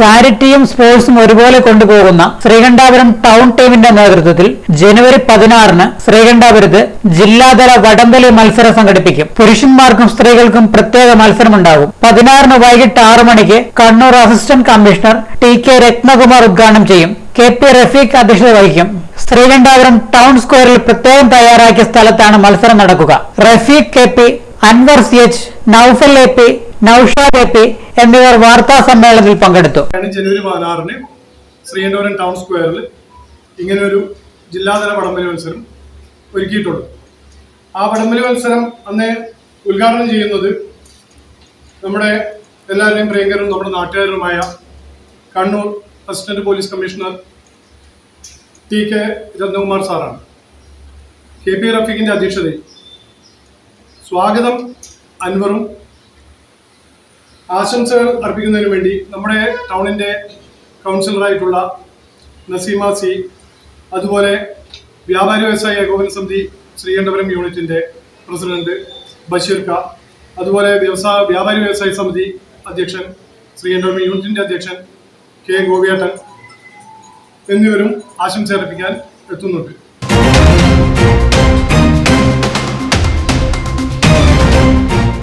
ചാരിറ്റിയും സ്പോർട്സും ഒരുപോലെ കൊണ്ടുപോകുന്ന ശ്രീകണ്ഠാപുരം ടൗൺ ടീമിന്റെ നേതൃത്വത്തിൽ ജനുവരി പതിനാറിന് ശ്രീകണ്ഠാപുരത്ത് ജില്ലാതല വടംവലി മത്സരം സംഘടിപ്പിക്കും. പുരുഷന്മാർക്കും സ്ത്രീകൾക്കും പ്രത്യേക മത്സരമുണ്ടാകും. പതിനാറിന് വൈകിട്ട് ആറു മണിക്ക് Kannur assistant commissioner T K Ratnakumar ഉദ്ഘാടനം ചെയ്യും. കെ പി റഫീഖ് അധ്യക്ഷത വഹിക്കും. ശ്രീകണ്ഠാപുരം ടൗൺ സ്ക്വയറിൽ പ്രത്യേകം തയ്യാറാക്കിയ സ്ഥലത്താണ് മത്സരം നടക്കുക. Rafeeq K P Anwar C H Noufal A P Noushad എന്നിവർ വാർത്താ സമ്മേളനത്തിൽ പങ്കെടുത്തു. ജനുവരി പതിനാറിന് ശ്രീകണ്ഠപുരം ടൗൺ സ്ക്വയറിൽ ഇങ്ങനെ ഒരു ജില്ലാതല വടംവലി മത്സരം ഒരുക്കിയിട്ടുള്ളൂ ആ വടംവലി മത്സരം അന്ന് ഉദ്ഘാടനം ചെയ്യുന്നത് നമ്മുടെ എല്ലാവരുടെയും പ്രിയങ്കരും നമ്മുടെ നാട്ടുകാരുമായ Kannur assistant police commissioner T K Ratnakumar സാറാണ്. കെ പി റഫീഖിന്റെ അധ്യക്ഷതയിൽ സ്വാഗതം അൻവറും ആശംസകൾ അർപ്പിക്കുന്നതിന് വേണ്ടി നമ്മുടെ ടൗണിന്റെ കൗൺസിലറായിട്ടുള്ള നസീമ സി അതുപോലെ വ്യാപാരി വ്യവസായ ഏകോപന സമിതി ശ്രീകണ്ഠപുരം യൂണിറ്റിന്റെ പ്രസിഡന്റ് ബഷീർ ക അതുപോലെ വ്യവസായ വ്യാപാരി വ്യവസായ സമിതി അധ്യക്ഷൻ ശ്രീകണ്ഠപുരം യൂണിറ്റിന്റെ അധ്യക്ഷൻ കെ ഗോപിയേട്ടൻ എന്നിവരും ആശംസ അർപ്പിക്കാൻ എത്തുന്നുണ്ട്.